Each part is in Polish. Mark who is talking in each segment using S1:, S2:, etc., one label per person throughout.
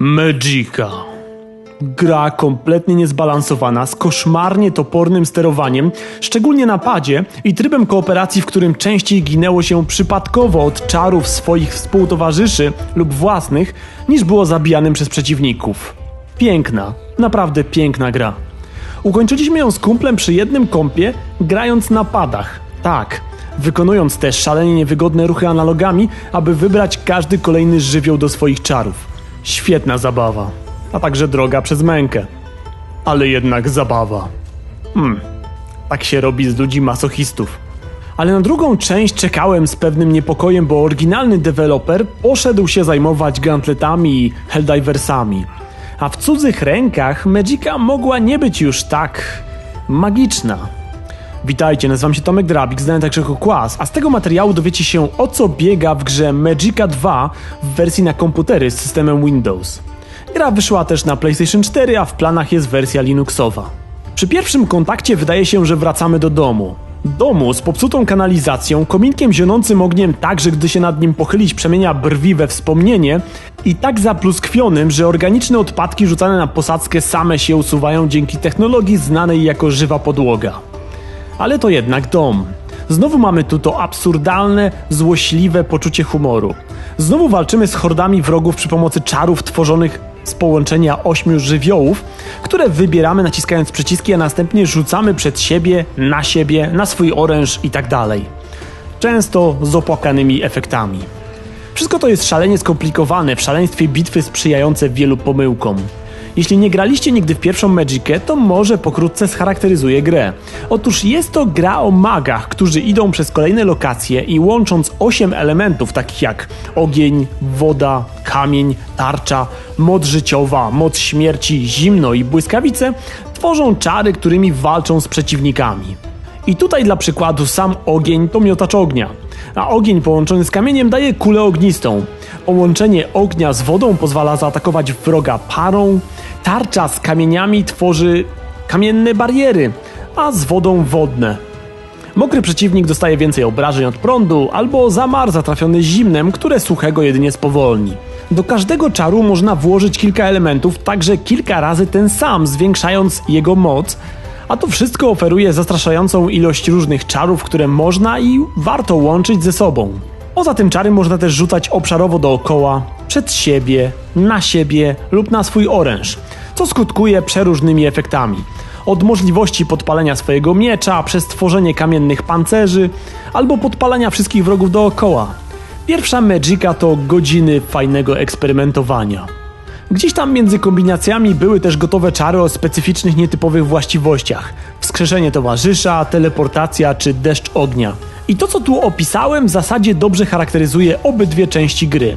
S1: Magica. Gra kompletnie niezbalansowana, z koszmarnie topornym sterowaniem, szczególnie na padzie i trybem kooperacji, w którym częściej ginęło się przypadkowo od czarów swoich współtowarzyszy lub własnych, niż było zabijanym przez przeciwników. Piękna, naprawdę piękna gra. Ukończyliśmy ją z kumplem przy jednym kąpie, grając na padach. Tak, wykonując te szalenie niewygodne ruchy analogami, aby wybrać każdy kolejny żywioł do swoich czarów. Świetna zabawa, a także droga przez mękę. Ale jednak zabawa. Hmm, tak się robi z ludzi masochistów. Ale na drugą część czekałem z pewnym niepokojem, bo oryginalny deweloper poszedł się zajmować gauntletami i helldiversami. A w cudzych rękach Magica mogła nie być już tak magiczna. Witajcie, nazywam się Tomek Drabik, znany także jako Kłas, a z tego materiału dowiecie się o co biega w grze Magica 2 w wersji na komputery z systemem Windows. Gra wyszła też na PlayStation 4, a w planach jest wersja Linuxowa. Przy pierwszym kontakcie wydaje się, że wracamy do domu. Domu z popsutą kanalizacją, kominkiem zionącym ogniem tak, że gdy się nad nim pochylić przemienia brwi we wspomnienie i tak zapluskwionym, że organiczne odpadki rzucane na posadzkę same się usuwają dzięki technologii znanej jako żywa podłoga. Ale to jednak dom. Znowu mamy tu to absurdalne, złośliwe poczucie humoru. Znowu walczymy z hordami wrogów przy pomocy czarów tworzonych z połączenia ośmiu żywiołów, które wybieramy naciskając przyciski, a następnie rzucamy przed siebie, na siebie, na swój oręż i tak. Często z opłakanymi efektami. Wszystko to jest szalenie skomplikowane, w szaleństwie bitwy sprzyjające wielu pomyłkom. Jeśli nie graliście nigdy w pierwszą Magicę, to może pokrótce scharakteryzuje grę. Otóż jest to gra o magach, którzy idą przez kolejne lokacje i łącząc 8 elementów, takich jak ogień, woda, kamień, tarcza, moc życiowa, moc śmierci, zimno i błyskawice, tworzą czary, którymi walczą z przeciwnikami. I tutaj dla przykładu sam ogień to miotacz ognia, a ogień połączony z kamieniem daje kulę ognistą. Połączenie ognia z wodą pozwala zaatakować wroga parą, tarcza z kamieniami tworzy kamienne bariery, a z wodą wodne. Mokry przeciwnik dostaje więcej obrażeń od prądu albo zamarza trafiony zimnem, które suchego jedynie spowolni. Do każdego czaru można włożyć kilka elementów, także kilka razy ten sam, zwiększając jego moc, a to wszystko oferuje zastraszającą ilość różnych czarów, które można i warto łączyć ze sobą. Poza tym czary można też rzucać obszarowo dookoła, przed siebie, na siebie lub na swój oręż, co skutkuje przeróżnymi efektami. Od możliwości podpalenia swojego miecza, przez tworzenie kamiennych pancerzy, albo podpalania wszystkich wrogów dookoła. Pierwsza Magica to godziny fajnego eksperymentowania. Gdzieś tam między kombinacjami były też gotowe czary o specyficznych, nietypowych właściwościach. Wskrzeszenie towarzysza, teleportacja czy deszcz ognia. I to, co tu opisałem, w zasadzie dobrze charakteryzuje obydwie części gry.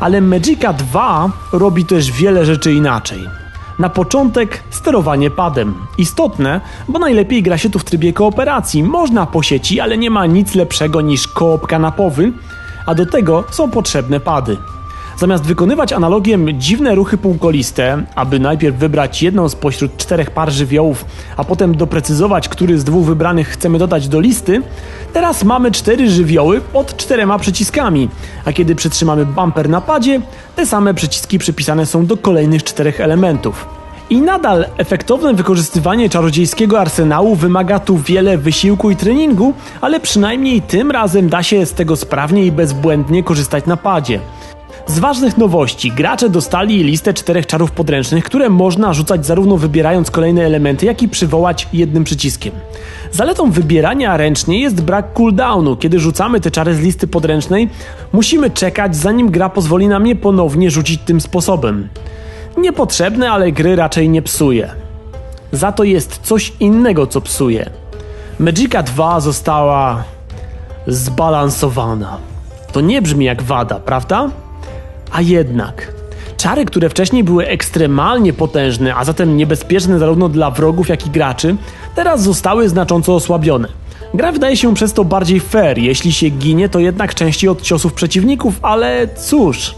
S1: Ale Magica 2 robi też wiele rzeczy inaczej. Na początek sterowanie padem. Istotne, bo najlepiej gra się tu w trybie kooperacji. Można po sieci, ale nie ma nic lepszego niż koop kanapowy, a do tego są potrzebne pady. Zamiast wykonywać analogiem dziwne ruchy półkoliste, aby najpierw wybrać jedną spośród czterech par żywiołów, a potem doprecyzować, który z dwóch wybranych chcemy dodać do listy, teraz mamy cztery żywioły pod czterema przyciskami, a kiedy przytrzymamy bumper na padzie, te same przyciski przypisane są do kolejnych czterech elementów. I nadal efektowne wykorzystywanie czarodziejskiego arsenału wymaga tu wiele wysiłku i treningu, ale przynajmniej tym razem da się z tego sprawnie i bezbłędnie korzystać na padzie. Z ważnych nowości, gracze dostali listę czterech czarów podręcznych, które można rzucać zarówno wybierając kolejne elementy, jak i przywołać jednym przyciskiem. Zaletą wybierania ręcznie jest brak cooldownu. Kiedy rzucamy te czary z listy podręcznej, musimy czekać, zanim gra pozwoli nam je ponownie rzucić tym sposobem. Niepotrzebne, ale gry raczej nie psuje. Za to jest coś innego, co psuje. Magica 2 została zbalansowana. To nie brzmi jak wada, prawda? A jednak, czary, które wcześniej były ekstremalnie potężne, a zatem niebezpieczne zarówno dla wrogów, jak i graczy, teraz zostały znacząco osłabione. Gra wydaje się przez to bardziej fair, jeśli się ginie, to jednak częściej od ciosów przeciwników, ale cóż,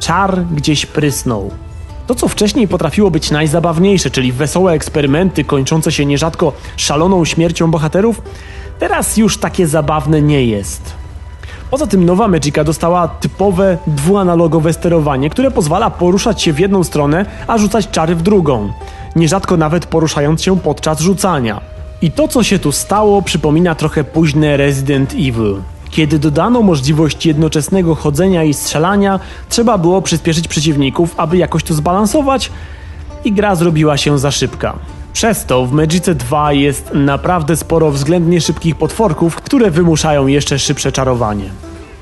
S1: czar gdzieś prysnął. To, co wcześniej potrafiło być najzabawniejsze, czyli wesołe eksperymenty kończące się nierzadko szaloną śmiercią bohaterów, teraz już takie zabawne nie jest. Poza tym nowa Magica dostała typowe dwuanalogowe sterowanie, które pozwala poruszać się w jedną stronę, a rzucać czary w drugą. Nierzadko nawet poruszając się podczas rzucania. I to, co się tu stało, przypomina trochę późne Resident Evil. Kiedy dodano możliwość jednoczesnego chodzenia i strzelania, trzeba było przyspieszyć przeciwników, aby jakoś to zbalansować, i gra zrobiła się za szybka. Przez to w Magice 2 jest naprawdę sporo względnie szybkich potworków, które wymuszają jeszcze szybsze czarowanie.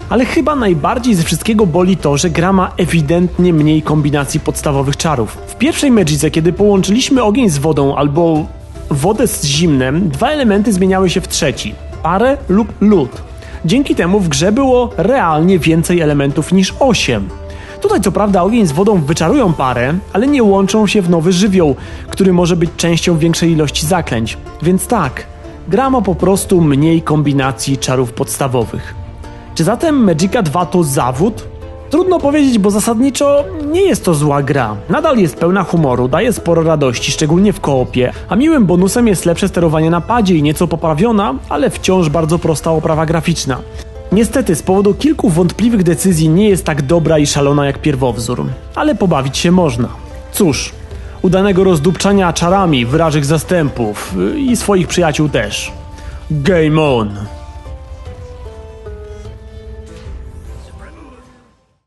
S1: Ale chyba najbardziej ze wszystkiego boli to, że gra ma ewidentnie mniej kombinacji podstawowych czarów. W pierwszej Magice, kiedy połączyliśmy ogień z wodą albo wodę z zimnem, dwa elementy zmieniały się w trzeci parę lub lód. Dzięki temu w grze było realnie więcej elementów niż 8. Tutaj co prawda ogień z wodą wyczarują parę, ale nie łączą się w nowy żywioł, który może być częścią większej ilości zaklęć. Więc tak, gra ma po prostu mniej kombinacji czarów podstawowych. Czy zatem Magica 2 to zawód? Trudno powiedzieć, bo zasadniczo nie jest to zła gra. Nadal jest pełna humoru, daje sporo radości, szczególnie w koopie, a miłym bonusem jest lepsze sterowanie na padzie i nieco poprawiona, ale wciąż bardzo prosta oprawa graficzna. Niestety, z powodu kilku wątpliwych decyzji nie jest tak dobra i szalona jak pierwowzór, ale pobawić się można. Cóż, udanego rozdupczania czarami wrażych zastępów y, i swoich przyjaciół też. Game on!